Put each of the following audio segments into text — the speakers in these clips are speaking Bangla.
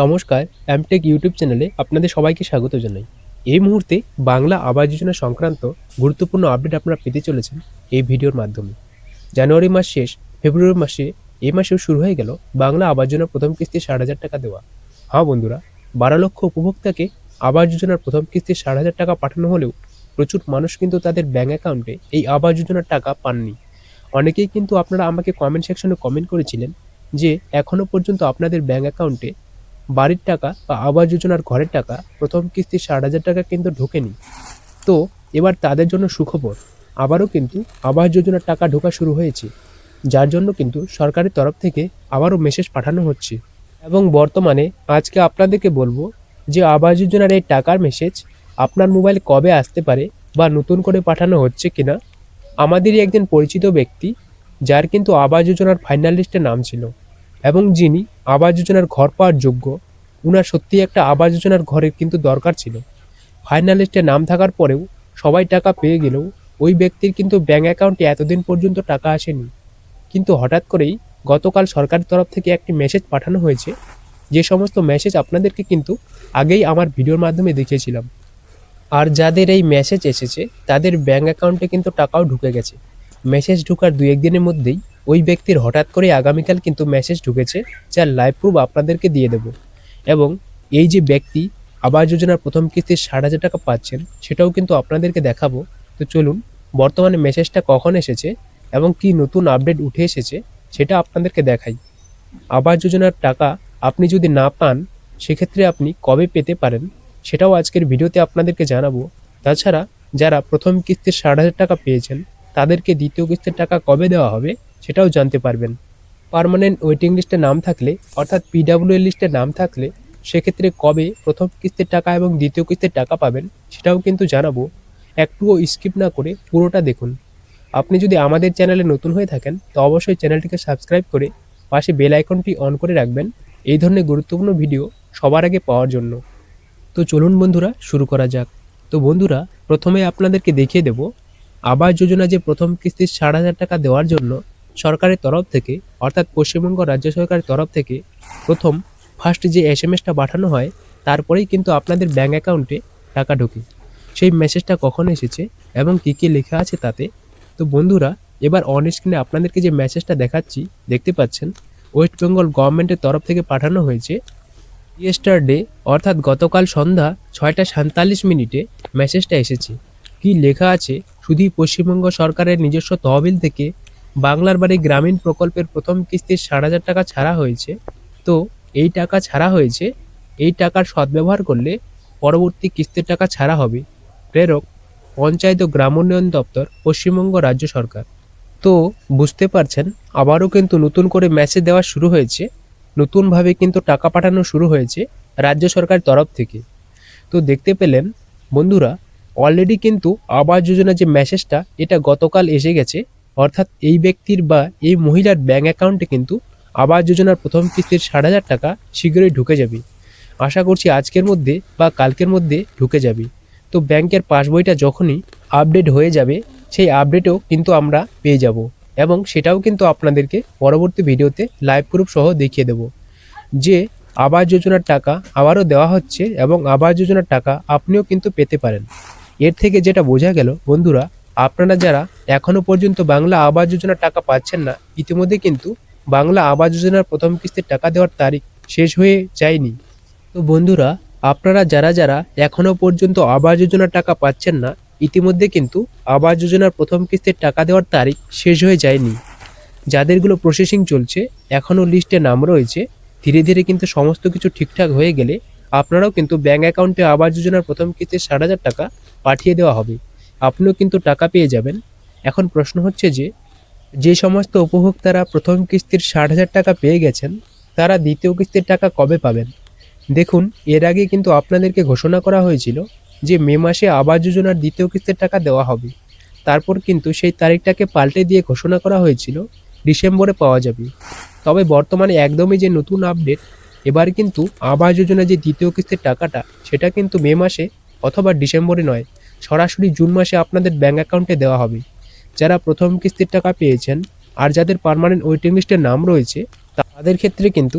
নমস্কার অ্যামটেক ইউটিউব চ্যানেলে আপনাদের সবাইকে স্বাগত জানাই। এই মুহূর্তে বাংলা আবাস যোজনা সংক্রান্ত গুরুত্বপূর্ণ আপডেট আপনারা পেতে চলেছেন এই ভিডিওর মাধ্যমে। জানুয়ারি মাস শেষ, ফেব্রুয়ারি মাসে এই মাসেও শুরু হয়ে গেল বাংলা আবাস যোজনার প্রথম কিস্তি ষাট হাজার টাকা দেওয়া। হ্যাঁ বন্ধুরা, বারো লক্ষ উপভোক্তাকে আবাস যোজনার প্রথম কিস্তি ষাট হাজার টাকা পাঠানো হলেও প্রচুর মানুষ কিন্তু তাদের ব্যাঙ্ক অ্যাকাউন্টে এই আবাস যোজনার টাকা পাননি। অনেকেই কিন্তু আপনারা আমাকে কমেন্ট সেকশনে কমেন্ট করেছিলেন যে এখনও পর্যন্ত আপনাদের ব্যাঙ্ক অ্যাকাউন্টে বাড়ির টাকা বা আবাস যোজনার ঘরের টাকা প্রথম কিস্তি ষাট হাজার টাকা কিন্তু ঢোকেনি। তো এবার তাদের জন্য সুখবর। আবারও কিন্তু আবাস যোজনার টাকা ঢোকা শুরু হয়েছে। যার জন্য কিন্তু সরকারের তরফ থেকে আবারও মেসেজ পাঠানো হচ্ছে। এবং বর্তমানে আজকে আপনাদেরকে বলব যে আবাস যোজনার এই টাকার মেসেজ আপনার মোবাইল কবে আসতে পারে বা নতুন করে পাঠানো হচ্ছে কিনা, আমাদেরই একজন পরিচিত ব্যক্তি, যার কিন্তু আবাস যোজনার ফাইনাল লিস্টে নাম ছিল। এবং যিনি আবাস যোজনার ঘর পাওয়ার যোগ্য, উনার সত্যি একটা আবাস যোজনার ঘরের কিন্তু দরকার ছিল। ফাইনাল লিস্টে নাম থাকার পরেও সবাই টাকা পেয়ে গেলেও ওই ব্যক্তির কিন্তু ব্যাঙ্ক অ্যাকাউন্টে এতদিন পর্যন্ত টাকা আসেনি। কিন্তু হঠাৎ করেই গতকাল সরকারের তরফ থেকে একটি মেসেজ পাঠানো হয়েছে। যে সমস্ত মেসেজ আপনাদেরকে কিন্তু আগেই আমার ভিডিওর মাধ্যমে দেখিয়েছিলাম। আর যাদের এই মেসেজ এসেছে, তাদের ব্যাঙ্ক অ্যাকাউন্টে কিন্তু টাকাও ঢুকে গেছে। মেসেজ ঢুকার দু একদিনের মধ্যেই ওই ব্যক্তির হঠাৎ করে আগামীকাল কিন্তু মেসেজ ঢুকেছে যার লাইভ প্রুফ আপনাদেরকে দিয়ে দেব। এবং এই যে ব্যক্তি আবাস যোজনার প্রথম কিস্তির ষাট হাজার টাকা পাচ্ছেন, সেটাও কিন্তু আপনাদেরকে দেখাবো। তো চলুন, বর্তমানে মেসেজটা কখন এসেছে এবং কি নতুন আপডেট উঠে এসেছে, সেটা আপনাদেরকে দেখাই। আবাস যোজনার টাকা আপনি যদি না পান, সেক্ষেত্রে আপনি কবে পেতে পারেন, সেটাও আজকের ভিডিওতে আপনাদেরকে জানাব। তাছাড়া যারা প্রথম কিস্তির ষাট হাজার টাকা পেয়েছেন, তাদেরকে দ্বিতীয় কিস্তির টাকা কবে দেওয়া হবে সেটাও জানতে পারবেন। পার্মানেন্ট ওয়েটিং লিস্টে নাম থাকলে, অর্থাৎ পিডাব্লিউ লিস্টে নাম থাকলে, সেক্ষেত্রে কবে প্রথম কিস্তির টাকা এবং দ্বিতীয় কিস্তির টাকা পাবেন সেটাও কিন্তু জানাব। একটুও স্কিপ না করে পুরোটা দেখুন। আপনি যদি আমাদের চ্যানেলে নতুন হয়ে থাকেন, তো অবশ্যই চ্যানেলটিকে সাবস্ক্রাইব করে পাশে বেল আইকনটি অন করে রাখবেন। এই ধরনের গুরুত্বপূর্ণ ভিডিও সবার আগে পাওয়ার জন্য। তো চলুন বন্ধুরা, শুরু করা যাক। তো বন্ধুরা, প্রথমে আপনাদেরকে দেখিয়ে দেব, আবাস যোজনা যে প্রথম কিস্তির ষাট হাজার টাকা দেওয়ার জন্য সরকারের তরফ থেকে, অর্থাৎ পশ্চিমবঙ্গ রাজ্য সরকারের তরফ থেকে প্রথম ফার্স্ট যে এস এম এসটা পাঠানো হয়, তারপরেই কিন্তু আপনাদের ব্যাঙ্ক অ্যাকাউন্টে টাকা ঢোকে। সেই মেসেজটা কখন এসেছে এবং কী কী লেখা আছে তাতে? তো বন্ধুরা, এবার অন স্ক্রিনে আপনাদেরকে যে মেসেজটা দেখাচ্ছি, দেখতে পাচ্ছেন ওয়েস্ট বেঙ্গল গভর্নমেন্টের তরফ থেকে পাঠানো হয়েছে ইয়েস্টারডে অর্থাৎ গতকাল সন্ধ্যা ছয়টা সাঁতাল্লিশ মিনিটে মেসেজটা এসেছে। কি লেখা আছে? শুধুই পশ্চিমবঙ্গ সরকারের নিজস্ব তহবিল থেকে বাংলার বাড়ি গ্রামীণ প্রকল্পের প্রথম কিস্তির ষাট হাজার টাকা ছাড়া হয়েছে। তো এই টাকা ছাড়া হয়েছে, এই টাকার সদ্ব্যবহার করলে পরবর্তী কিস্তির টাকা ছাড়া হবে। প্রেরক, পঞ্চায়েত ও গ্রামোন্নয়ন দপ্তর, পশ্চিমবঙ্গ রাজ্য সরকার। তো বুঝতে পারছেন, আবারও কিন্তু নতুন করে মেসেজ দেওয়া শুরু হয়েছে। নতুনভাবে কিন্তু টাকা পাঠানো শুরু হয়েছে রাজ্য সরকারের তরফ থেকে। তো দেখতে পেলেন, বন্ধুরা অলরেডি কিন্তু আবাস যোজনা যে মেসেজটা এটা গতকাল এসে গেছে। অর্থাৎ এই ব্যক্তির বা এই মহিলার ব্যাঙ্ক অ্যাকাউন্টে কিন্তু আবাস যোজনার প্রথম কিস্তির ষাট হাজার টাকা শীঘ্রই ঢুকে যাবে। আশা করছি আজকের মধ্যে বা কালকের মধ্যে ঢুকে যাবে। তো ব্যাংকের পাসবইটা যখনই আপডেট হয়ে যাবে, সেই আপডেটও কিন্তু আমরা পেয়ে যাব এবং সেটাও কিন্তু আপনাদেরকে পরবর্তী ভিডিওতে লাইভ প্রুফ সহ দেখিয়ে দেব। যে আবাস যোজনার টাকা আবারও দেওয়া হচ্ছে এবং আবাস যোজনার টাকা আপনিও কিন্তু পেতে পারেন। এর থেকে যেটা বোঝা গেল, বন্ধুরা আপনারা যারা এখনও পর্যন্ত বাংলা আবাস যোজনার টাকা পাচ্ছেন না, ইতিমধ্যে কিন্তু বাংলা আবাস যোজনার প্রথম কিস্তির টাকা দেওয়ার তারিখ শেষ হয়ে যায়নি। তো বন্ধুরা, আপনারা যারা যারা এখনও পর্যন্ত আবাস যোজনার টাকা পাচ্ছেন না, ইতিমধ্যে কিন্তু আবাস যোজনার প্রথম কিস্তির টাকা দেওয়ার তারিখ শেষ হয়ে যায়নি। যাদেরগুলো প্রসেসিং চলছে এখনও লিস্টে নাম রয়েছে, ধীরে ধীরে কিন্তু সমস্ত কিছু ঠিকঠাক হয়ে গেলে আপনারাও কিন্তু ব্যাঙ্ক অ্যাকাউন্টে আবাস যোজনার প্রথম কিস্তির ষাট হাজার টাকা পাঠিয়ে দেওয়া হবে। আপনিও কিন্তু টাকা পেয়ে যাবেন। এখন প্রশ্ন হচ্ছে যে যে সমস্ত উপভোক্তারা প্রথম কিস্তির ষাট হাজার টাকা পেয়ে গেছেন, তারা দ্বিতীয় কিস্তির টাকা কবে পাবেন? দেখুন, এর আগে কিন্তু আপনাদেরকে ঘোষণা করা হয়েছিল যে মে মাসে আবাস যোজনার দ্বিতীয় কিস্তির টাকা দেওয়া হবে। তারপর কিন্তু সেই তারিখটাকে পাল্টে দিয়ে ঘোষণা করা হয়েছিল, ডিসেম্বরে পাওয়া যাবে। তবে বর্তমানে একদমই যে নতুন আপডেট, এবার কিন্তু আবাস যোজনা যে দ্বিতীয় কিস্তির টাকাটা, সেটা কিন্তু মে মাসে অথবা ডিসেম্বরে নয় সরাসরি জুন মাসে আপনাদের ব্যাঙ্ক অ্যাকাউন্টে দেওয়া হবে। যারা প্রথম কিস্তির টাকা পেয়েছেন আর যাদের পার্মানেন্ট ওয়েটিং লিস্টের নাম রয়েছে, তাদের ক্ষেত্রে কিন্তু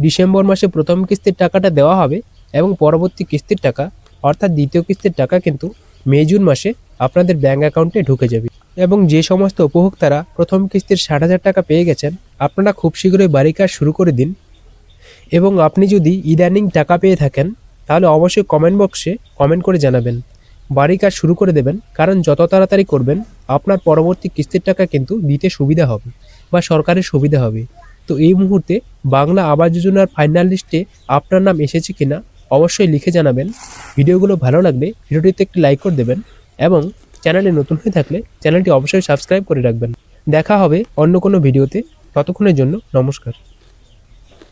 ডিসেম্বর মাসে প্রথম কিস্তির টাকাটা দেওয়া হবে এবং পরবর্তী কিস্তির টাকা, অর্থাৎ দ্বিতীয় কিস্তির টাকা কিন্তু মে, জুন মাসে আপনাদের ব্যাঙ্ক অ্যাকাউন্টে ঢুকে যাবে। এবং যে সমস্ত উপভোক্তারা প্রথম কিস্তির ষাট হাজার টাকা পেয়ে গেছেন, আপনারা খুব শীঘ্রই বাড়ি কাজ শুরু করে দিন। এবং আপনি যদি ইদানিং টাকা পেয়ে থাকেন, তাহলে অবশ্যই কমেন্ট বক্সে কমেন্ট করে জানাবেন। বাড়ি কাজ শুরু করে দেবেন, কারণ যত তাড়াতাড়ি করবেন, আপনার পরবর্তী কিস্তির টাকা কিন্তু দিতে সুবিধা হবে বা সরকারের সুবিধা হবে। তো এই মুহূর্তে বাংলা আবাস যোজনার ফাইনাল লিস্টে আপনার নাম এসেছে কিনা অবশ্যই লিখে জানাবেন। ভিডিওগুলো ভালো লাগলে ভিডিওটিতে একটি লাইক করে দেবেন এবং চ্যানেলে নতুন হয়ে থাকলে চ্যানেলটি অবশ্যই সাবস্ক্রাইব করে রাখবেন। দেখা হবে অন্য কোনো ভিডিওতে। ততক্ষণের জন্য নমস্কার।